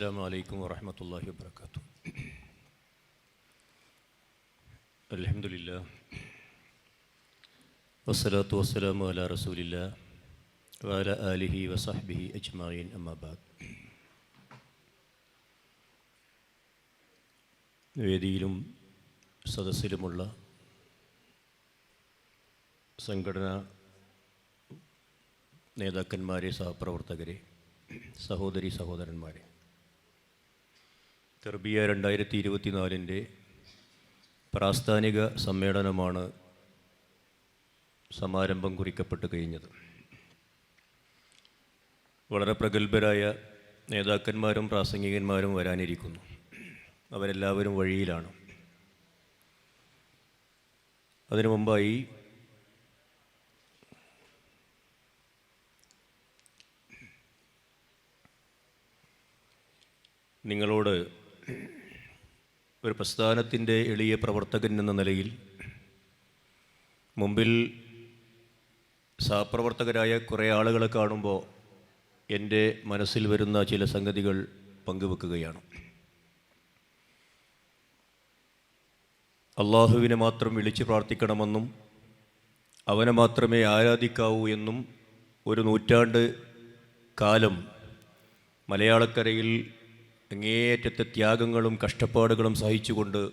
السلام عليكم ورحمة الله وبركاته الحمد لله والصلاة والسلام على رسول الله وعلى آله وصحبه أجمعين أما بعد വേദിയിലും സദസ്സിലുമുള്ള സംഘടനാ നേതാക്കന്മാരെ സഹപ്രവർത്തകരെ സഹോദരി സഹോദരന്മാരെ തെർബിയ രണ്ടായിരത്തി ഇരുപത്തിനാലിന്റെ പ്രാസ്ഥാനിക സമ്മേളനമാണ് സമാരംഭം കുറിക്കപ്പെട്ട് കഴിഞ്ഞത്. വളരെ പ്രഗത്ഭരായ നേതാക്കന്മാരും പ്രാസംഗികന്മാരും വരാനിരിക്കുന്നു. അവരെല്ലാവരും വഴിയിലാണ്. അതിനു മുമ്പായി നിങ്ങളോട് ഒരു പ്രസ്ഥാനത്തിന്റെ എളിയ പ്രവർത്തകൻ എന്ന നിലയിൽ മുമ്പിൽ സഹപ്രവർത്തകരായ കുറേ ആളുകളെ കാണുമ്പോൾ എന്റെ മനസ്സിൽ വരുന്ന ചില സംഗതികൾ പങ്കുവെക്കുകയാണ്. അള്ളാഹുവിനെ മാത്രം വിളിച്ച് പ്രാർത്ഥിക്കണമെന്നും അവനെ മാത്രമേ ആരാധിക്കാവൂ എന്നും ഒരു നൂറ്റാണ്ട് കാലം മലയാളക്കരയിൽ അങ്ങേയറ്റത്തെ ത്യാഗങ്ങളും കഷ്ടപ്പാടുകളും സഹിച്ചുകൊണ്ട്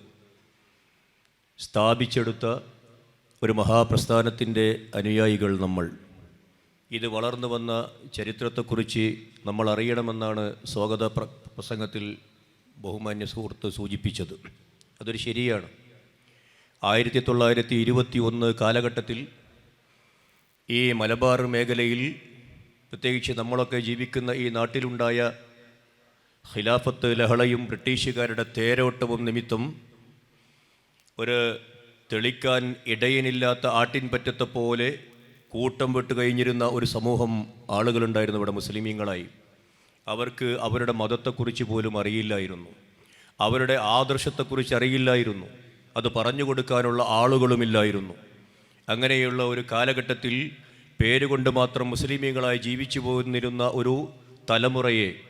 സ്ഥാപിച്ചെടുത്ത ഒരു മഹാപ്രസ്ഥാനത്തിന്റെ അനുയായികൾ നമ്മൾ. ഇത് വളർന്നു വന്ന ചരിത്രത്തെക്കുറിച്ച് നമ്മൾ അറിയണമെന്നാണ് സ്വാഗത പ്ര പ്രസംഗത്തിൽ ബഹുമാന്യ സുഹൃത്ത് സൂചിപ്പിച്ചത്. അതൊരു ശരിയാണ്. ആയിരത്തി തൊള്ളായിരത്തി ഇരുപത്തി ഒന്ന് കാലഘട്ടത്തിൽ ഈ മലബാർ മേഖലയിൽ പ്രത്യേകിച്ച് നമ്മളൊക്കെ ജീവിക്കുന്ന ഈ നാട്ടിലുണ്ടായ ഖിലാഫത്ത് ലഹളയും ബ്രിട്ടീഷുകാരുടെ തേരോട്ടവും നിമിത്തം ഒരു തെളിക്കാൻ ഇടയനില്ലാത്ത ആട്ടിൻപറ്റത്തെ പോലെ കൂട്ടം വിട്ട് കഴിഞ്ഞിരുന്ന ഒരു സമൂഹം ആളുകളുണ്ടായിരുന്നു ഇവിടെ മുസ്ലിമീങ്ങളായി. അവർക്ക് അവരുടെ മതത്തെക്കുറിച്ച് പോലും അറിയില്ലായിരുന്നു. അവരുടെ ആദർശത്തെക്കുറിച്ച് അറിയില്ലായിരുന്നു. അത് പറഞ്ഞു കൊടുക്കാനുള്ള ആളുകളുമില്ലായിരുന്നു. അങ്ങനെയുള്ള ഒരു കാലഘട്ടത്തിൽ പേരുകൊണ്ട് മാത്രം മുസ്ലിമീങ്ങളായി ജീവിച്ചു പോന്നിരുന്ന ഒരു തലമുറയെ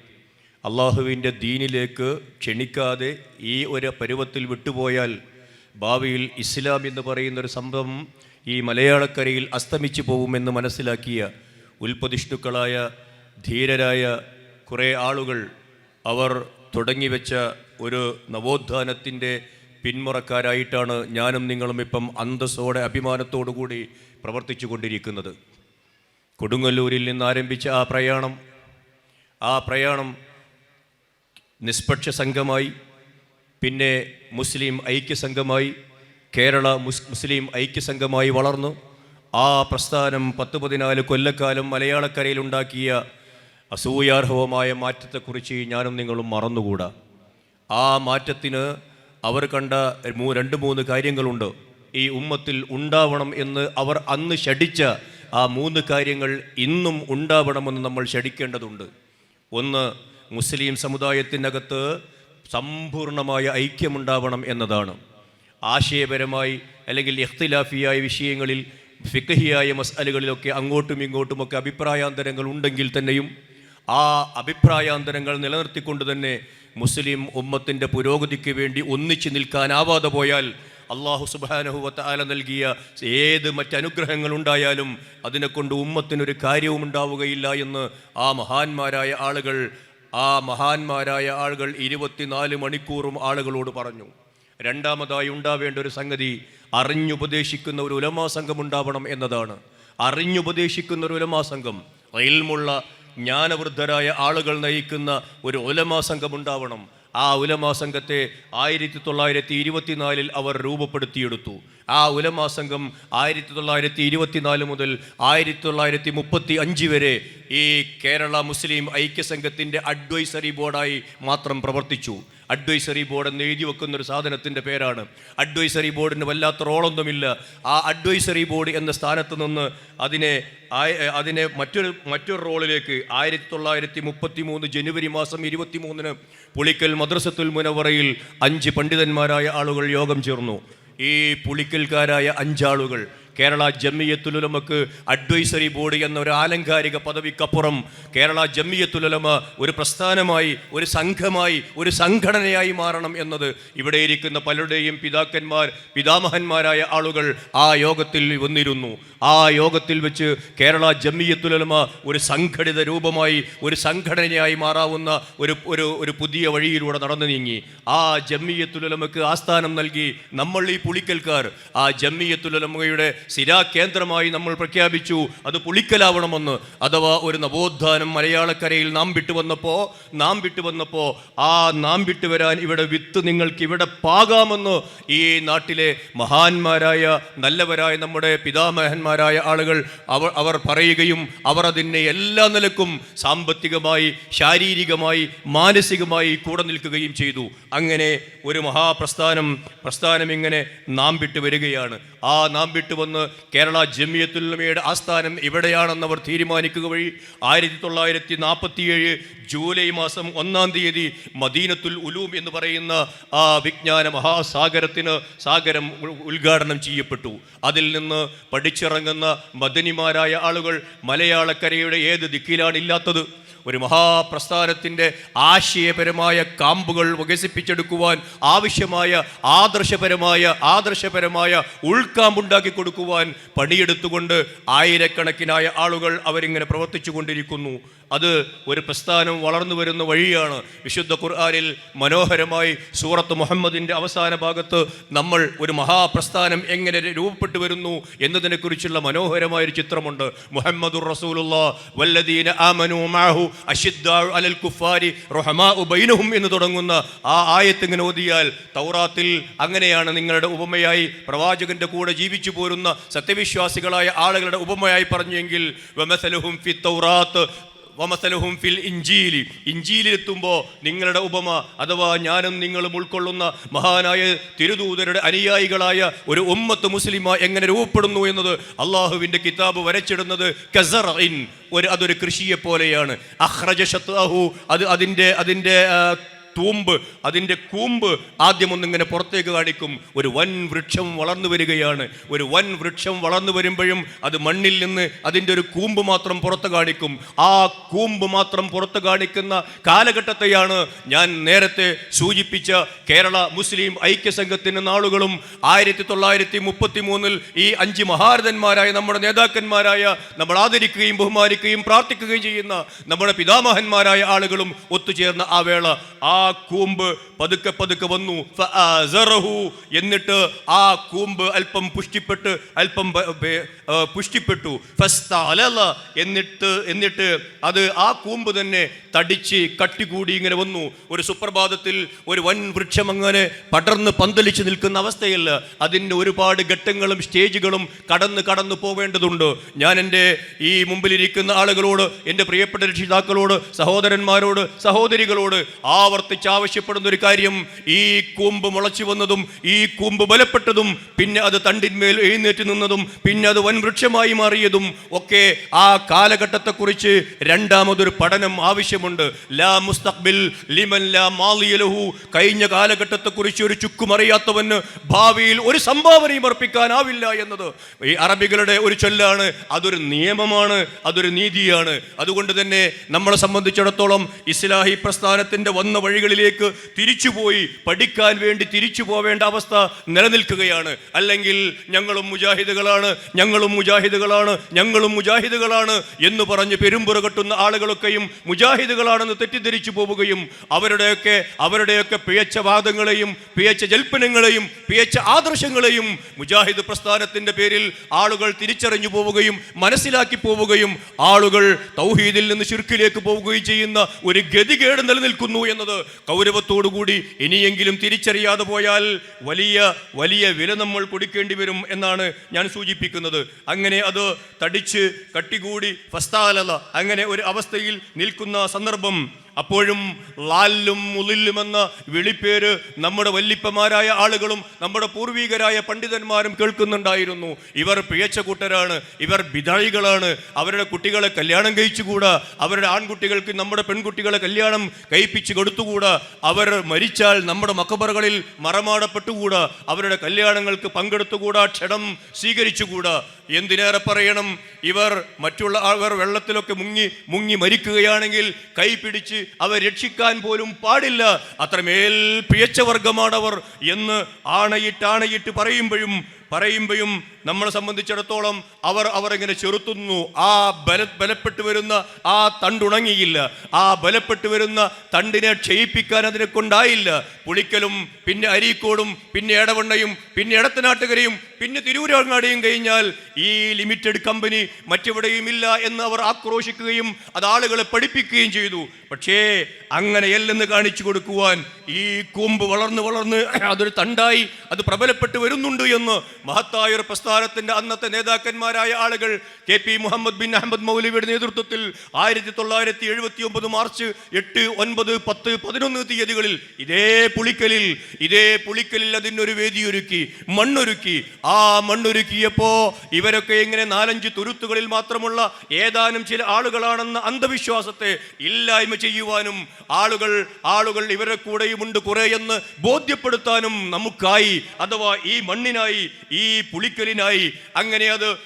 അള്ളാഹുവിന്റെ ദീനിലേക്ക് ക്ഷണിക്കാതെ ഈ ഒരു പരുവത്തിൽ വിട്ടുപോയാൽ ഭാവിയിൽ ഇസ്ലാം എന്ന് പറയുന്നൊരു സംഭവം ഈ മലയാളക്കരയിൽ അസ്തമിച്ചു പോകുമെന്ന് മനസ്സിലാക്കിയ ഉൽപ്പതിഷ്ണുക്കളായ ധീരരായ കുറേ ആളുകൾ അവർ തുടങ്ങിവെച്ച ഒരു നവോത്ഥാനത്തിന്റെ പിന്മുറക്കാരായിട്ടാണ് ഞാനും നിങ്ങളും ഇപ്പം അന്തസ്സോടെ അഭിമാനത്തോടു കൂടി പ്രവർത്തിച്ചു കൊണ്ടിരിക്കുന്നത്. കൊടുങ്ങല്ലൂരിൽ നിന്ന് ആരംഭിച്ച ആ പ്രയാണം ആ പ്രയാണം നിഷ്പക്ഷ സംഘമായി പിന്നെ മുസ്ലിം ഐക്യ സംഘമായി കേരള മുസ്ലിം ഐക്യ സംഘമായി വളർന്നു. ആ പ്രസ്ഥാനം പത്ത് പതിനാല് കൊല്ലക്കാലം മലയാളക്കരയിലുണ്ടാക്കിയ അസൂയാർഹവമായ മാറ്റത്തെക്കുറിച്ച് ഞാനും നിങ്ങളും മറന്നുകൂടാ. ആ മാറ്റത്തിന് അവർ കണ്ട രണ്ട് മൂന്ന് കാര്യങ്ങളുണ്ട്. ഈ ഉമ്മത്തിൽ ഉണ്ടാവണം എന്ന് അവർ അന്ന് ഷടിച്ച ആ മൂന്ന് കാര്യങ്ങൾ ഇന്നും ഉണ്ടാവണമെന്ന് നമ്മൾ ഷടിക്കേണ്ടതുണ്ട് ഒന്ന് മുസ്ലിം സമുദായത്തിനകത്ത് സമ്പൂർണമായ ഐക്യമുണ്ടാവണം എന്നതാണ്. ആശയപരമായി അല്ലെങ്കിൽ ഇഖ്തിലാഫിയായ വിഷയങ്ങളിൽ ഫിക്കഹിയായ മസാലകളിലൊക്കെ അങ്ങോട്ടും ഇങ്ങോട്ടുമൊക്കെ അഭിപ്രായാന്തരങ്ങൾ ഉണ്ടെങ്കിൽ തന്നെയും ആ അഭിപ്രായാന്തരങ്ങൾ നിലനിർത്തിക്കൊണ്ട് തന്നെ മുസ്ലിം ഉമ്മത്തിന്റെ പുരോഗതിക്ക് വേണ്ടി ഒന്നിച്ചു നിൽക്കാനാവാതെ പോയാൽ അള്ളാഹു സുബാനഹുവത്ത് ആല നൽകിയ ഏത് മറ്റനുഗ്രഹങ്ങൾ ഉണ്ടായാലും അതിനെക്കൊണ്ട് ഉമ്മത്തിനൊരു കാര്യവും ഉണ്ടാവുകയില്ല എന്ന് ആ മഹാന്മാരായ ആളുകൾ ആ മഹാന്മാരായ ആളുകൾ ഇരുപത്തിനാല് മണിക്കൂറും ആളുകളോട് പറഞ്ഞു രണ്ടാമതായി ഉണ്ടാവേണ്ട ഒരു സംഗതി അറിഞ്ഞുപദേശിക്കുന്ന ഒരു ഉലമാ സംഘം ഉണ്ടാവണം എന്നതാണ്. അറിഞ്ഞുപദേശിക്കുന്ന ഒരു ഉലമാ സംഘം റയിൽമുള്ള ജ്ഞാനവൃദ്ധരായ ആളുകൾ നയിക്കുന്ന ഒരു ഉലമാ സംഘം ഉണ്ടാവണം. ആ ഉലമാ സംഘത്തെ ആയിരത്തി തൊള്ളായിരത്തി ഇരുപത്തിനാലിൽ അവർ രൂപപ്പെടുത്തിയെടുത്തു. ആ ഉലമാ സംഘം ആയിരത്തി തൊള്ളായിരത്തി ഇരുപത്തിനാല് മുതൽ ആയിരത്തി തൊള്ളായിരത്തി മുപ്പത്തി അഞ്ച് വരെ ഈ കേരള മുസ്ലിം ഐക്യസംഘത്തിന്റെ അഡ്വൈസറി ബോർഡായി മാത്രം പ്രവർത്തിച്ചു. അഡ്വൈസറി ബോർഡ് എന്ന് എഴുതി വെക്കുന്ന ഒരു സാധനത്തിന്റെ പേരാണ്. അഡ്വൈസറി ബോർഡിന് വല്ലാത്ത റോളൊന്നുമില്ല. ആ അഡ്വൈസറി ബോർഡ് എന്ന സ്ഥാനത്ത് നിന്ന് അതിനെ അതിനെ മറ്റൊരു മറ്റൊരു റോളിലേക്ക് ആയിരത്തി തൊള്ളായിരത്തി മുപ്പത്തി മൂന്ന് ജനുവരി മാസം ഇരുപത്തി മൂന്നിന് പുളിക്കൽ മദ്രസത്തുൽ മുനവറയിൽ അഞ്ച് പണ്ഡിതന്മാരായ ആളുകൾ യോഗം ചേർന്നു. ഈ പുളിക്കൽക്കാരായ അഞ്ചാളുകൾ കേരള ജമ്മിയത്തുലുലമക്ക് അഡ്വൈസറി ബോർഡ് എന്ന ഒരു ആലങ്കാരിക പദവിക്കപ്പുറം കേരള ജമ്മിയത്തുലുലമ ഒരു പ്രസ്ഥാനമായി ഒരു സംഘമായി ഒരു സംഘടനയായി മാറണം എന്നത് ഇവിടെ ഇരിക്കുന്ന പലരുടെയും പിതാക്കന്മാർ പിതാമഹന്മാരായ ആളുകൾ ആ യോഗത്തിൽ വന്നിരുന്നു. ആ യോഗത്തിൽ വെച്ച് കേരള ജമ്മിയത്തുലമ ഒരു സംഘടിത രൂപമായി ഒരു സംഘടനയായി മാറാവുന്ന ഒരു ഒരു ഒരു പുതിയ വഴിയിലൂടെ നടന്നു നീങ്ങി. ആ ജമ്മിയത്തുലമക്ക് ആസ്ഥാനം നൽകി നമ്മൾ ഈ പുളിക്കൽക്കാർ ആ ജമ്മിയത്തുലമയുടെ സിരാ കേന്ദ്രമായി നമ്മൾ പ്രഖ്യാപിച്ചു അത് പുളിക്കലാവണമെന്ന്. അഥവാ ഒരു നവോത്ഥാനം മലയാളക്കരയിൽ നാം വിട്ടു വന്നപ്പോൾ നാം വിട്ടു വന്നപ്പോൾ ആ നാം വിട്ടു വരാൻ ഇവിടെ വിത്ത് നിങ്ങൾക്ക് ഇവിടെ പാകാമെന്ന് ഈ നാട്ടിലെ മഹാന്മാരായ നല്ലവരായ നമ്മുടെ പിതാമഹന്മാരായ ആളുകൾ അവർ അവർ പറയുകയും അവർ അതിനെ എല്ലാ നിലക്കും സാമ്പത്തികമായി ശാരീരികമായി മാനസികമായി കൂടെ നിൽക്കുകയും ചെയ്തു. അങ്ങനെ ഒരു മഹാപ്രസ്ഥാനം പ്രസ്ഥാനം ഇങ്ങനെ നാം വിട്ടു വരികയാണ്. ആ നാം വിട്ടു വന്ന് കേരള ജമിയത്തുല്ലമയുടെ ആസ്ഥാനം ഇവിടെയാണെന്ന് അവർ തീരുമാനിക്കുക വഴി ആയിരത്തി തൊള്ളായിരത്തി നാൽപ്പത്തിയേഴ് ജൂലൈ മാസം ഒന്നാം തീയതി മദീനത്തുൽ ഉലൂം എന്ന് പറയുന്ന ആ വിജ്ഞാന മഹാസാഗരത്തിന് സാഗരം ഉദ്ഘാടനം ചെയ്യപ്പെട്ടു. അതിൽ നിന്ന് പഠിച്ചിറങ്ങുന്ന മദനിമാരായ ആളുകൾ മലയാളക്കരയുടെ ഏത് ദിക്കിലാണ് ഇല്ലാത്തത്? ഒരു മഹാപ്രസ്ഥാനത്തിന്റെ ആശയപരമായ കാമ്പുകൾ വികസിപ്പിച്ചെടുക്കുവാൻ ആവശ്യമായ ആദർശപരമായ ആദർശപരമായ ഉൾക്കാമ്പുണ്ടാക്കി കൊടുക്കുവാൻ പണിയെടുത്തുകൊണ്ട് ആയിരക്കണക്കിനായ ആളുകൾ അവരിങ്ങനെ പ്രവർത്തിച്ചു കൊണ്ടിരിക്കുന്നു. അത് ഒരു പ്രസ്ഥാനം വളർന്നു വരുന്ന വഴിയാണ്. വിശുദ്ധ ഖുർആാനിൽ മനോഹരമായി സൂറത്ത് മുഹമ്മദിന്റെ അവസാന ഭാഗത്ത് നമ്മൾ ഒരു മഹാപ്രസ്ഥാനം എങ്ങനെ രൂപപ്പെട്ടു വരുന്നു എന്നതിനെക്കുറിച്ചുള്ള മനോഹരമായ ഒരു ചിത്രമുണ്ട്. മുഹമ്മദുർ റസൂലുള്ള വല്ലദീന ആമനു മാഹു അഷിദ്ദാഉ അലൽ കുഫാരി റഹമാഉ ബൈനഹും എന്ന് തുടങ്ങുന്ന ആ ആയത്ത് ഇങ്ങനെ ഓതിയാൽ തൗറാത്തിൽ അങ്ങനെയാണ് നിങ്ങളുടെ ഉപമയായി പ്രവാചകന്റെ കൂടെ ജീവിച്ചു പോരുന്ന സത്യവിശ്വാസികളായ ആളുകളുടെ ഉപമയായി പറഞ്ഞെങ്കിൽ ഫി തൗറാത്ത് വമസലഹും ഫിൽ ഇഞ്ചീലി ഇഞ്ചീലിലെത്തുമ്പോൾ നിങ്ങളുടെ ഉപമ അഥവാ ഞാനും നിങ്ങളും ഉൾക്കൊള്ളുന്ന മഹാനായ തിരുദൂതരുടെ അനുയായികളായ ഒരു ഉമ്മത്ത് മുസ്ലിമ എങ്ങനെ രൂപപ്പെടുന്നു എന്നത് അള്ളാഹുവിന്റെ കിതാബ് വരച്ചിടുന്നത് കസറിൻ ഒരു അതൊരു കൃഷിയെ പോലെയാണ് അഹ്റജ ഷത്അഹു അത് അതിന്റെ അതിന്റെ തൂമ്പ് അതിന്റെ കൂമ്പ് ആദ്യം ഒന്നിങ്ങനെ പുറത്തേക്ക് കാണിക്കും. ഒരു വൻ വൃക്ഷം വളർന്നു വരികയാണ്. ഒരു വൻ വൃക്ഷം വളർന്നു വരുമ്പോഴും അത് മണ്ണിൽ നിന്ന് അതിന്റെ ഒരു കൂമ്പ് മാത്രം പുറത്ത് കാണിക്കും. ആ കൂമ്പ് മാത്രം പുറത്ത് കാണിക്കുന്ന കാലഘട്ടത്തെയാണ് ഞാൻ നേരത്തെ സൂചിപ്പിച്ച കേരള മുസ്ലിം ഐക്യസംഘത്തിന്റെ നാളുകളും ആയിരത്തി തൊള്ളായിരത്തി മുപ്പത്തി മൂന്നിൽ ഈ അഞ്ച് മഹാരഥന്മാരായ നമ്മുടെ നേതാക്കന്മാരായ നമ്മൾ ആദരിക്കുകയും ബഹുമാനിക്കുകയും പ്രാർത്ഥിക്കുകയും ചെയ്യുന്ന നമ്മുടെ പിതാമഹന്മാരായ ആളുകളും ഒത്തുചേർന്ന ആ വേള. ആ കൂമ്പ് പതുക്കെ പതുക്കെ വന്നു. എന്നിട്ട് ആ കൂമ്പ് അല്പം പുഷ്ടിപ്പെട്ട് അല്പം പുഷ്ടിപ്പെട്ടു. എന്നിട്ട് എന്നിട്ട് അത് ആ കൂമ്പ് തന്നെ തടിച്ച് കട്ടികൂടി ഇങ്ങനെ വന്നു ഒരു സുപ്രഭാതത്തിൽ ഒരു വൻ വൃക്ഷം അങ്ങനെ പടർന്ന് പന്തലിച്ച് നിൽക്കുന്ന അവസ്ഥയല്ല അതിന്റെ ഒരുപാട് ഘട്ടങ്ങളും സ്റ്റേജുകളും കടന്ന് കടന്നു പോവേണ്ടതുണ്ട് ഞാൻ എന്റെ ഈ മുമ്പിലിരിക്കുന്ന ആളുകളോട് എന്റെ പ്രിയപ്പെട്ട രക്ഷിതാക്കളോട് സഹോദരന്മാരോട് സഹോദരികളോട് ആവർത്തിച്ച് ആവശ്യപ്പെടുന്ന ഒരു കാര്യം ഈ കൂമ്പ് മുളച്ചു വന്നതും ഈ കൂമ്പ് ബലപ്പെട്ടതും പിന്നെ അത് തണ്ടിന്മേൽ എഴുന്നേറ്റ് നിന്നതും പിന്നെ അത് വൻവൃക്ഷമായി മാറിയതും ഒക്കെ ആ കാലഘട്ടത്തെക്കുറിച്ച് രണ്ടാമതൊരു പഠനം ആവശ്യമുണ്ട്. ലാ മുസ്തഖ്ബിൽ ലിമൻ ലാ മാലിയലഹു കഴിഞ്ഞ കാലഘട്ടത്തെക്കുറിച്ച് ഒരു ചുക്കും അറിയാത്തവന് ഭാവിയിൽ ഒരു സംഭാവനയും അർപ്പിക്കാനാവില്ല എന്നത്. ഈ അറബികളുടെ ഒരു ചൊല്ലാണ് അതൊരു നിയമമാണ് അതൊരു നീതിയാണ്. അതുകൊണ്ട് തന്നെ നമ്മളെ സംബന്ധിച്ചിടത്തോളം ഇസ്ലാഹി പ്രസ്ഥാനത്തിന്റെ വന്ന വഴികളിലേക്ക് തിരിച്ചുപോയി പഠിക്കാൻ വേണ്ടി തിരിച്ചു പോവേണ്ട അവസ്ഥ നിലനിൽക്കുകയാണ്. അല്ലെങ്കിൽ ഞങ്ങളും മുജാഹിദുകളാണ് ഞങ്ങളും മുജാഹിദുകളാണ് ഞങ്ങളും മുജാഹിദുകളാണ് എന്ന് പറഞ്ഞ് പെരുമ്പുറ കെട്ടുന്ന ആളുകളൊക്കെയും മുജാഹിദുകളാണെന്ന് തെറ്റിദ്ധരിച്ചു പോവുകയും അവരുടെയൊക്കെ അവരുടെയൊക്കെ പിഴച്ച വാദങ്ങളെയും പിഴച്ച ജൽപ്പനങ്ങളെയും പിഴച്ച ആദർശങ്ങളെയും മുജാഹിദ് പ്രസ്ഥാനത്തിന്റെ പേരിൽ ആളുകൾ തിരിച്ചറിഞ്ഞു പോവുകയും മനസ്സിലാക്കി പോവുകയും ആളുകൾ തൗഹീദിൽ നിന്ന് ശിർക്കിലേക്ക് പോവുകയും ചെയ്യുന്ന ഒരു ഗതികേട് നിലനിൽക്കുന്നു എന്നത് കൗരവത്തോടുകൂടി ഇനിയെങ്കിലും തിരിച്ചറിയാതെ പോയാൽ വലിയ വലിയ വില നമ്മൾ കൊടുക്കേണ്ടി വരും എന്നാണ് ഞാൻ സൂചിപ്പിക്കുന്നത്. അങ്ങനെ അത് തടിച്ച് കട്ടികൂടി ഫസ്താലത അങ്ങനെ ഒരു അവസ്ഥയിൽ നിൽക്കുന്ന സന്ദർഭം അപ്പോഴും ലാലും മുലില്ലുമെന്ന വിളിപ്പേര് നമ്മുടെ വല്ലിപ്പമാരായ ആളുകളും നമ്മുടെ പൂർവികരായ പണ്ഡിതന്മാരും കേൾക്കുന്നുണ്ടായിരുന്നു. ഇവർ പിഴച്ച കൂട്ടരാണ് ഇവർ ബിതായികളാണ് അവരുടെ കുട്ടികളെ കല്യാണം കഴിച്ചുകൂടാ. അവരുടെ ആൺകുട്ടികൾക്ക് നമ്മുടെ പെൺകുട്ടികളെ കല്യാണം കഴിപ്പിച്ച് കൊടുത്തുകൂടാ. അവർ മരിച്ചാൽ നമ്മുടെ മക്കബറുകളിൽ മറമാടപ്പെട്ടുകൂടാ. അവരുടെ കല്യാണങ്ങൾക്ക് പങ്കെടുത്തുകൂടാ. ക്ഷണം സ്വീകരിച്ചുകൂടാ. എന്തിനേറെ പറയണം? ഇവർ മറ്റുള്ള അവർ വെള്ളത്തിലൊക്കെ മുങ്ങി മുങ്ങി മരിക്കുകയാണെങ്കിൽ കൈ പിടിച്ച് അവർ രക്ഷിക്കാൻ പോലും പാടില്ല. അത്രമേൽ പിയച്ച വർഗമാണവർ എന്ന് ആണയിട്ട് ആണയിട്ട് പറയുമ്പോഴും പറയുമ്പോഴും നമ്മളെ സംബന്ധിച്ചിടത്തോളം അവർ അവർ ഇങ്ങനെ ചെറുത്തുന്നു. ആ ബല ബലപ്പെട്ടു വരുന്ന ആ തണ്ടുണങ്ങിയില്ല. ആ ബലപ്പെട്ടു വരുന്ന തണ്ടിനെ ക്ഷയിപ്പിക്കാൻ അതിനെ കൊണ്ടായില്ല പുളിക്കലും പിന്നെ അരീക്കോടും പിന്നെ എടവണ്ണയും പിന്നെ എടത്തനാട്ടുകരയും പിന്നെ തിരൂരങ്ങാടിയും കഴിഞ്ഞാൽ ഈ ലിമിറ്റഡ് കമ്പനി മറ്റെവിടെയും ഇല്ല എന്ന് അവർ ആക്രോശിക്കുകയും അത് ആളുകളെ പഠിപ്പിക്കുകയും ചെയ്തു. പക്ഷേ അങ്ങനെയല്ലെന്ന് കാണിച്ചു കൊടുക്കുവാൻ ഈ കൂമ്പ് വളർന്ന് വളർന്ന് അതൊരു തണ്ടായി അത് പ്രബലപ്പെട്ട് വരുന്നുണ്ട് എന്ന് മഹത്തായ ഒരു പ്രസ്ഥാനത്തിന്റെ അന്നത്തെ നേതാക്കന്മാരായ ആളുകൾ കെ പി മുഹമ്മദ് ബിൻ അഹമ്മദ് മൗലിയുടെ നേതൃത്വത്തിൽ ആയിരത്തി തൊള്ളായിരത്തി എഴുപത്തി ഒമ്പത് മാർച്ച് എട്ട് ഒൻപത് പത്ത് പതിനൊന്ന് തീയതികളിൽ ഇതേ പുളിക്കലിൽ ഇതേ പുളിക്കലിൽ അതിനൊരു വേദിയൊരുക്കി മണ്ണൊരുക്കി. ആ മണ്ണൊരുക്കിയപ്പോ ഇവരൊക്കെ ഇങ്ങനെ നാലഞ്ച് തുരുത്തുകളിൽ മാത്രമുള്ള ഏതാനും ചില ആളുകളാണെന്ന അന്ധവിശ്വാസത്തെ ഇല്ലായ്മ ചെയ്യുവാനും ആളുകൾ ആളുകൾ ഇവരെ കൂടെയുമുണ്ട് കുറെ എന്ന് ബോധ്യപ്പെടുത്താനും നമുക്കായി. അഥവാ ഈ മണ്ണിനായി ഈ പുളിക്കലിനായി. അങ്ങനെ അത്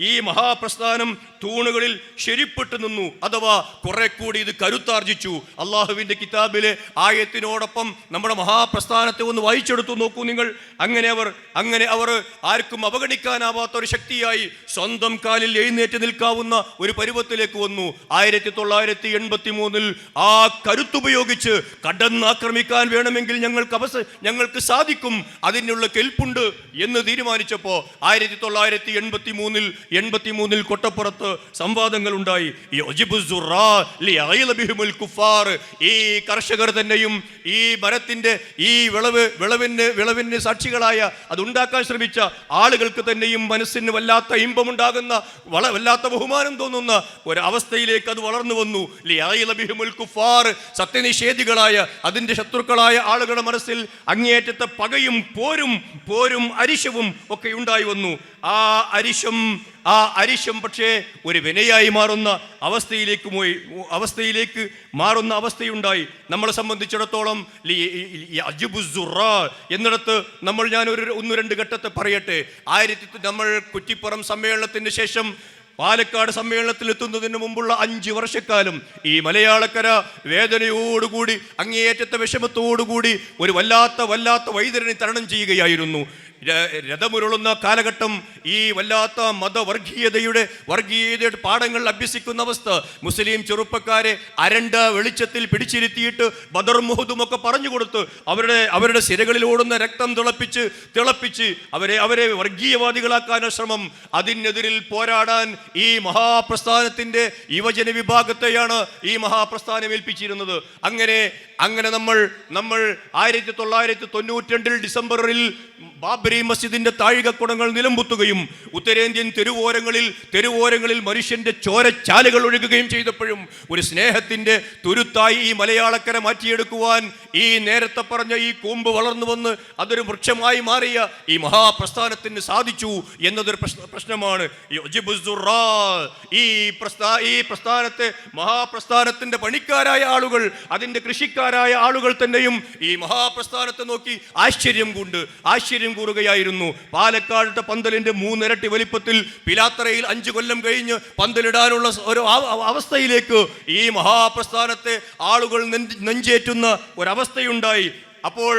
ഈ മഹാപ്രസ്ഥാനം തൂണുകളിൽ ശരിപ്പെട്ടു നിന്നു. അഥവാ കുറെ കൂടി ഇത് കരുത്താർജിച്ചു. അള്ളാഹുവിന്റെ കിതാബിലെ ആയത്തിനോടൊപ്പം നമ്മുടെ മഹാപ്രസ്ഥാനത്തെ ഒന്ന് വായിച്ചെടുത്തു നോക്കൂ നിങ്ങൾ. അങ്ങനെ അവർ അങ്ങനെ അവർ ആർക്കും അവഗണിക്കാനാവാത്ത ഒരു ശക്തിയായി സ്വന്തം കാലിൽ എഴുന്നേറ്റ് നിൽക്കാവുന്ന ഒരു പരുവത്തിലേക്ക് വന്നു. ആയിരത്തി തൊള്ളായിരത്തി എൺപത്തി മൂന്നിൽ ആ കരുത്തുപയോഗിച്ച് കടന്നാക്രമിക്കാൻ വേണമെങ്കിൽ ഞങ്ങൾക്ക് അവസ ഞങ്ങൾക്ക് സാധിക്കും. അതിനുള്ള കെൽപ്പുണ്ട് എന്ന് തീരുമാനിച്ചപ്പോൾ ആയിരത്തി തൊള്ളായിരത്തി എൺപത്തി മൂന്നിൽ എൺപത്തി മൂന്നിൽ കൊട്ടപ്പുറത്ത് സംവാദങ്ങൾ ഉണ്ടായി ഈ കർഷകർ തന്നെയും ഈ മരത്തിന്റെ ഈ വിളവ് വിളവിന് വിളവിന് സാക്ഷികളായ അതുണ്ടാക്കാൻ ശ്രമിച്ച ആളുകൾക്ക് തന്നെയും മനസ്സിന് വല്ലാത്ത ഇമ്പമുണ്ടാകുന്ന വള വല്ലാത്ത ബഹുമാനം തോന്നുന്ന ഒരവസ്ഥയിലേക്ക് അത് വളർന്നു വന്നു. ലിയായില ബിഹിമുൽ അതിന്റെ ശത്രുക്കളായ ആളുകളുടെ മനസ്സിൽ അങ്ങേയറ്റത്തെ പകയും പോരും പോരും അരിശവും ഒക്കെ ഉണ്ടായി വന്നു. ആ അരിശം ആ അരിശം പക്ഷേ ഒരു വിനയായി മാറുന്ന അവസ്ഥയിലേക്ക് പോയി അവസ്ഥയിലേക്ക് മാറുന്ന അവസ്ഥയുണ്ടായി. നമ്മളെ സംബന്ധിച്ചിടത്തോളം എന്നിടത്ത് നമ്മൾ ഞാൻ ഒരു ഒന്ന് രണ്ട് ഘട്ടത്തെ പറയട്ടെ. ആയിരത്തി നമ്മൾ കുറ്റിപ്പുറം സമ്മേളനത്തിന് ശേഷം പാലക്കാട് സമ്മേളനത്തിൽ എത്തുന്നതിന് മുമ്പുള്ള അഞ്ച് വർഷക്കാലം ഈ മലയാളക്കര വേദനയോടുകൂടി അങ്ങേയറ്റത്തെ വിഷമത്തോടുകൂടി ഒരു വല്ലാത്ത വല്ലാത്ത വൈതരണി തരണം ചെയ്യുകയായിരുന്നു. രഥമുരുളുന്ന കാലഘട്ടം ഈ വല്ലാത്ത മതവർഗീയതയുടെ വർഗീയതയുടെ പാഠങ്ങൾ അഭ്യസിക്കുന്ന അവസ്ഥ. മുസ്ലിം ചെറുപ്പക്കാരെ അരണ്ട വെളിച്ചത്തിൽ പിടിച്ചിരുത്തിയിട്ട് ബദർ മുഹദും ഒക്കെ പറഞ്ഞു കൊടുത്ത് അവരുടെ അവരുടെ സിരകളിൽ ഓടുന്ന രക്തം തിളപ്പിച്ച് തിളപ്പിച്ച് അവരെ അവരെ വർഗീയവാദികളാക്കാനുള്ള ശ്രമം. അതിനെതിരിൽ പോരാടാൻ ഈ മഹാപ്രസ്ഥാനത്തിന്റെ യുവജന വിഭാഗത്തെയാണ് ഈ മഹാപ്രസ്ഥാനം ഏൽപ്പിച്ചിരുന്നത്. അങ്ങനെ അങ്ങനെ നമ്മൾ നമ്മൾ ആയിരത്തി തൊള്ളായിരത്തി തൊണ്ണൂറ്റി ഡിസംബറിൽ ബാബരി മസ്ജിദിന്റെ താഴികക്കുടങ്ങൾ നിലംപുത്തുകയും ഉത്തരേന്ത്യൻ തെരുവോരങ്ങളിൽ തെരുവോരങ്ങളിൽ മനുഷ്യന്റെ ചോരച്ചാലുകൾ ഒഴുകുകയും ചെയ്തപ്പോഴും ഒരു സ്നേഹത്തിന്റെ തുരുത്തായി ഈ മലയാളക്കര മാറ്റിയെടുക്കുവാൻ ഈ നേരത്തെ പറഞ്ഞ ഈ കൂമ്പ് വളർന്നു വന്ന് അതൊരു വൃക്ഷമായി മാറിയ ഈ മഹാപ്രസ്ഥാനത്തിന് സാധിച്ചു എന്നതൊരു പ്രശ്ന പ്രശ്നമാണ്. ഈ പ്രസ്ഥാ ഈ പ്രസ്ഥാനത്തെ മഹാപ്രസ്ഥാനത്തിന്റെ പണിക്കാരായ ആളുകൾ അതിന്റെ കൃഷിക്കാരായ ആളുകൾ തന്നെയും ഈ മഹാപ്രസ്ഥാനത്തെ നോക്കി ആശ്ചര്യം കൊണ്ട് ആശ്ചര്യം കൂറുകയായിരുന്നു പാലക്കാടത്തെ പന്തലിന്റെ മൂന്നിരട്ടി വലിപ്പത്തിൽ പിലാത്തറയിൽ അഞ്ചു കൊല്ലം കഴിഞ്ഞ് പന്തലിടാനുള്ള ഒരു അവസ്ഥയിലേക്ക് ഈ മഹാപ്രസ്ഥാനത്തെ ആളുകൾ നെഞ്ച് നെഞ്ചേറ്റുന്ന ഒരവസ്ഥയുണ്ടായി. അപ്പോൾ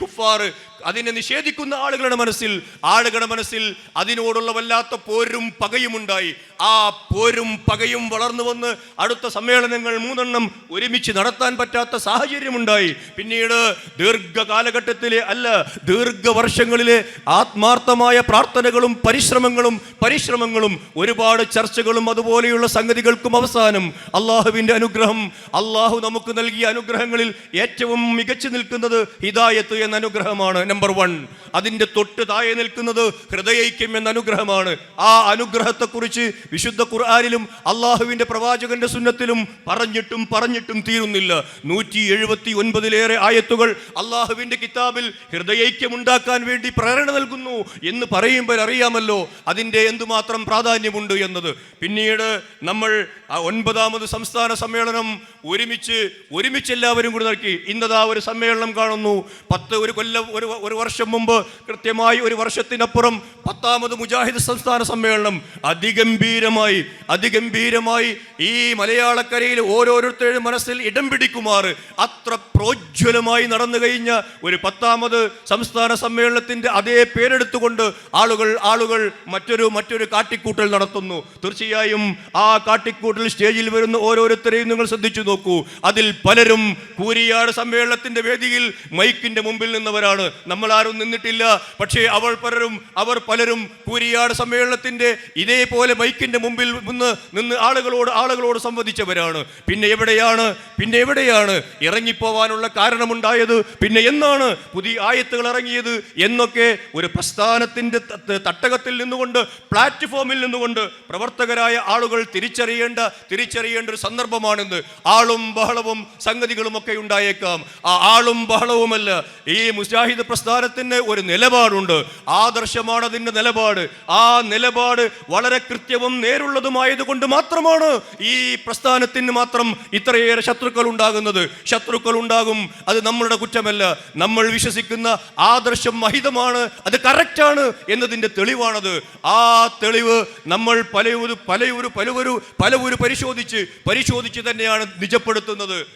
കുഫാർ അതിനെ നിഷേധിക്കുന്ന ആളുകളുടെ മനസ്സിൽ ആളുകളുടെ മനസ്സിൽ അതിനോടുള്ള വല്ലാത്ത പോരും പകയും ഉണ്ടായി. ആ പോരും പകയും വളർന്നു വന്ന് അടുത്ത സമ്മേളനങ്ങൾ മൂന്നെണ്ണം ഒരുമിച്ച് നടത്താൻ പറ്റാത്ത സാഹചര്യമുണ്ടായി പിന്നീട് ദീർഘകാലഘട്ടത്തിലെ അല്ല ദീർഘവർഷങ്ങളിലെ ആത്മാർത്ഥമായ പ്രാർത്ഥനകളും പരിശ്രമങ്ങളും പരിശ്രമങ്ങളും ഒരുപാട് ചർച്ചകളും അതുപോലെയുള്ള സംഗതികൾക്കും അവസാനം അള്ളാഹുവിന്റെ അനുഗ്രഹം അള്ളാഹു നമുക്ക് നൽകിയ അനുഗ്രഹങ്ങളിൽ ഏറ്റവും മികച്ചു നിൽക്കുന്നത് ഹിദായത്ത് എന്ന അനുഗ്രഹമാണ്. നമ്പർ വൺ അതിന്റെ തൊട്ട് താഴെ നിൽക്കുന്നത് ഹൃദയൈക്യം എന്ന അനുഗ്രഹമാണ്. ആ അനുഗ്രഹത്തെക്കുറിച്ച് വിശുദ്ധ ഖുർആാനിലും അള്ളാഹുവിന്റെ പ്രവാചകന്റെ സുന്നത്തിലും പറഞ്ഞിട്ടും പറഞ്ഞിട്ടും തീരുന്നില്ല. നൂറ്റി എഴുപത്തി ഒൻപതിലേറെ ആയത്തുകൾ അള്ളാഹുവിന്റെ കിതാബിൽ ഹൃദയൈക്യം ഉണ്ടാക്കാൻ വേണ്ടി പ്രേരണ നൽകുന്നു എന്ന് പറയുമ്പോൾ അറിയാമല്ലോ അതിന്റെ എന്തുമാത്രം പ്രാധാന്യമുണ്ട് എന്നത്. പിന്നീട് നമ്മൾ ആ ഒൻപതാമത് സംസ്ഥാന സമ്മേളനം ഒരുമിച്ച് ഒരുമിച്ച് എല്ലാവരും കൂടി നടക്കി. ഇന്നതാ ഒരു സമ്മേളനം കാണുന്നു. പത്ത് ഒരു കൊല്ലം ഒരു ഒരു വർഷം മുമ്പ് കൃത്യമായി ഒരു വർഷത്തിനപ്പുറം പത്താമത് മുജാഹിദ് സംസ്ഥാന സമ്മേളനം അതിഗംഭീരമായി അതിഗംഭീരമായി ഈ മലയാളക്കരയിൽ ഓരോരുത്തരുടെ മനസ്സിൽ ഇടം പിടിക്കുമാറ് അത്ര പ്രോജ്വലമായി നടന്നു കഴിഞ്ഞ ഒരു പത്താമത് സംസ്ഥാന സമ്മേളനത്തിന്റെ അതേ പേരെടുത്തുകൊണ്ട് ആളുകൾ ആളുകൾ മറ്റൊരു മറ്റൊരു കാട്ടിക്കൂട്ടൽ നടത്തുന്നു. തീർച്ചയായും ആ കാട്ടിക്കൂട്ടൽ സ്റ്റേജിൽ വരുന്ന ഓരോരുത്തരെയും നിങ്ങൾ ശ്രദ്ധിച്ചു നോക്കൂ. അതിൽ പലരും കൂരിയാട് സമ്മേളനത്തിന്റെ വേദിയിൽ മൈക്കിന്റെ മുമ്പിൽ നിന്നവരാണ്. നമ്മൾ ആരും നിന്നിട്ടില്ല. പക്ഷേ അവൾ പലരും അവർ പലരും കൂരിയാട് സമ്മേളനത്തിന്റെ ഇതേപോലെ മൈക്കിന്റെ മുമ്പിൽ നിന്ന് നിന്ന് ആളുകളോട് ആളുകളോട് സംവദിച്ചവരാണ്. പിന്നെ എവിടെയാണ്? പിന്നെ എവിടെയാണ്? ഇറങ്ങിപ്പോവാനുള്ള കാരണമുണ്ടായത്? പിന്നെ എന്നാണ് പുതിയ ആയത്തുകൾ ഇറങ്ങിയത്? എന്നൊക്കെ ഒരു പ്രസ്ഥാനത്തിന്റെ തട്ടകത്തിൽ നിന്നുകൊണ്ട് പ്ലാറ്റ്ഫോമിൽ നിന്നുകൊണ്ട് പ്രവർത്തകരായ ആളുകൾ തിരിച്ചറിയേണ്ട തിരിച്ചറിയേണ്ട ഒരു സന്ദർഭമാണെന്ന് ആളും ബഹളവും സംഗതികളും ഒക്കെ ഉണ്ടായേക്കാം. ആ ആളും ബഹളവുമല്ല. ഈ മുജാഹിദ് പ്രസ്ഥാനത്തിന് ഒരു നിലപാടുണ്ട്. ആദർശമാണ് അതിന്റെ നിലപാട്. ആ നിലപാട് വളരെ കൃത്യവും നേരുള്ളതുമായത് കൊണ്ട് മാത്രമാണ് ഈ പ്രസ്ഥാനത്തിന് മാത്രം ഇത്രയേറെ ശത്രുക്കൾ ഉണ്ടാകുന്നത് ശത്രുക്കൾ ഉണ്ടാകും അത് നമ്മളുടെ കുറ്റമല്ല. നമ്മൾ വിശ്വസിക്കുന്ന ആദർശം മഹിതമാണ് അത് കറക്റ്റാണ് എന്നതിന്റെ തെളിവാണത്. ആ തെളിവ് നമ്മൾ പലയൊരു പലയൊരു പലവരു പലവരു പരിശോധിച്ച് പരിശോധിച്ച് തന്നെയാണ് നിജപ്പെടുത്തുന്നത്.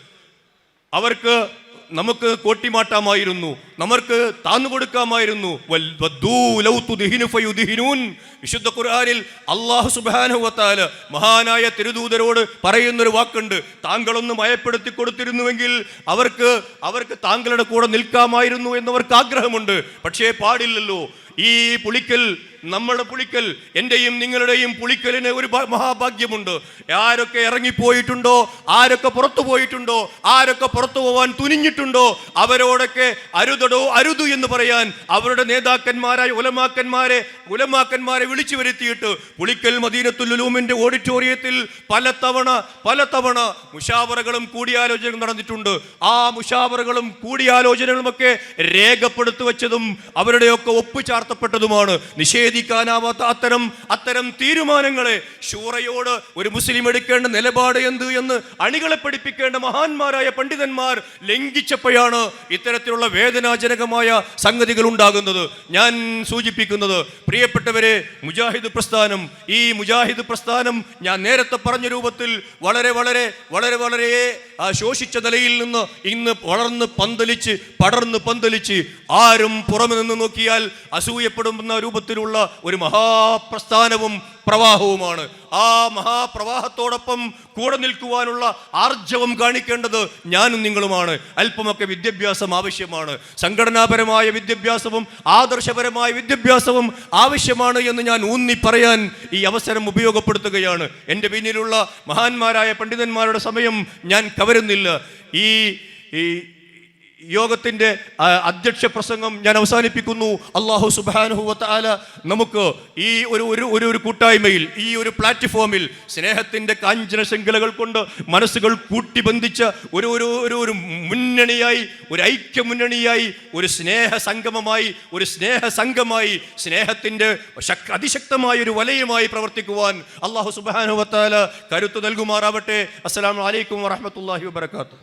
അവർക്ക് നമുക്ക് കോട്ടിമാട്ടാമായിരുന്നു. നമുക്ക് താന്നു കൊടുക്കാമായിരുന്നു. വിശുദ്ധ ഖുർആനിൽ അള്ളാഹു സുബാനുവത്താൽ മഹാനായ തിരുദൂതരോട് പറയുന്നൊരു വാക്കുണ്ട്. താങ്കളൊന്ന് മയപ്പെടുത്തി കൊടുത്തിരുന്നുവെങ്കിൽ അവർക്ക് അവർക്ക് താങ്കളുടെ കൂടെ നിൽക്കാമായിരുന്നു എന്നവർക്ക് ആഗ്രഹമുണ്ട്. പക്ഷേ പാടില്ലല്ലോ. ഈ പുളിക്കൽ നമ്മുടെ പുളിക്കൽ എന്റെയും നിങ്ങളുടെയും പുളിക്കലിന് ഒരു മഹാഭാഗ്യമുണ്ട്. ആരൊക്കെ ഇറങ്ങിപ്പോയിട്ടുണ്ടോ ആരൊക്കെ പുറത്തു പോയിട്ടുണ്ടോ ആരൊക്കെ പുറത്തു പോവാൻ തുനിഞ്ഞിട്ടുണ്ടോ അവരോടൊക്കെ അരുതടോ അരുതു എന്ന് പറയാൻ അവരുടെ നേതാക്കന്മാരായ ഉലമാക്കന്മാരെ ഉലമാക്കന്മാരെ വിളിച്ചു വരുത്തിയിട്ട് പുളിക്കൽ മദീനത്തുലുലൂമിന്റെ ഓഡിറ്റോറിയത്തിൽ പലതവണ പലതവണ മുഷാവറകളും കൂടിയാലോചനകൾ നടന്നിട്ടുണ്ട്. ആ മുഷാവറകളും കൂടിയാലോചനകളുമൊക്കെ രേഖപ്പെടുത്തി വെച്ചതും അവരുടെയൊക്കെ ഒപ്പുചാർത്തപ്പെട്ടതുമാണ്. നിഷേധിക്കാനാവാത്ത അത്തരം അത്തരം തീരുമാനങ്ങളെ ഷൂറയോട് ഒരു മുസ്ലിം എടുക്കേണ്ട നിലപാട് എന്ത് എന്ന് അണികളെ പഠിപ്പിക്കേണ്ട മഹാന്മാരായ പണ്ഡിതന്മാർ ലംഘിച്ചപ്പോഴാണ് ഇത്തരത്തിലുള്ള വേദനാജനകമായ സംഗതികൾ ഉണ്ടാകുന്നത്. ഞാൻ സൂചിപ്പിക്കുന്നത് പ്രിയപ്പെട്ടവരെ മുജാഹിദ് പ്രസ്ഥാനം. ഈ മുജാഹിദ് പ്രസ്ഥാനം ഞാൻ നേരത്തെ പറഞ്ഞ രൂപത്തിൽ വളരെ വളരെ വളരെ വളരെ ശോഷിച്ച നിലയിൽ നിന്ന് ഇന്ന് വളർന്ന് പന്തലിച്ച് പടർന്ന് പന്തലിച്ച് ആരും പുറമെ നിന്ന് നോക്കിയാൽ അസൂയപ്പെടുന്ന രൂപത്തിലുള്ള ഒരു മഹാപ്രസ്ഥാനവും പ്രവാഹവുമാണ്. ആ മഹാപ്രവാഹത്തോടൊപ്പം കൂടെ നിൽക്കുവാനുള്ള ആർജവം കാണിക്കേണ്ടത് ഞാനും നിങ്ങളുമാണ്. അല്പമൊക്കെ വിദ്യാഭ്യാസം ആവശ്യമാണ്. സംഘടനാപരമായ വിദ്യാഭ്യാസവും ആദർശപരമായ വിദ്യാഭ്യാസവും ആവശ്യമാണ് എന്ന് ഞാൻ ഊന്നി പറയാൻ ഈ അവസരം ഉപയോഗപ്പെടുത്തുകയാണ്. എന്റെ പിന്നിലുള്ള മഹാന്മാരായ പണ്ഡിതന്മാരുടെ സമയം ഞാൻ കവരുന്നില്ല. ഈ ഈ യോഗത്തിന്റെ അധ്യക്ഷ പ്രസംഗം ഞാൻ അവസാനിപ്പിക്കുന്നു. അള്ളാഹു സുബാനുഹുവത്താല നമുക്ക് ഈ ഒരു ഒരു ഒരു ഒരു കൂട്ടായ്മയിൽ ഈ ഒരു പ്ലാറ്റ്ഫോമിൽ സ്നേഹത്തിന്റെ കാഞ്ചന ശൃംഖലകൾ കൊണ്ട് മനസ്സുകൾ കൂട്ടിബന്ധിച്ച ഒരു ഒരു ഒരു ഒരു മുന്നണിയായി ഒരു ഐക്യ മുന്നണിയായി ഒരു സ്നേഹ സംഗമമായി ഒരു സ്നേഹ സംഘമായി സ്നേഹത്തിന്റെ ശക്- അതിശക്തമായ ഒരു വലയമായി പ്രവർത്തിക്കുവാൻ അള്ളാഹു സുബാനുഹുവത്താല കരുത്തു നൽകുമാറാവട്ടെ. അസ്സലാമു അലൈക്കും വറഹമത്തല്ലാഹി വബർക്കാത്തു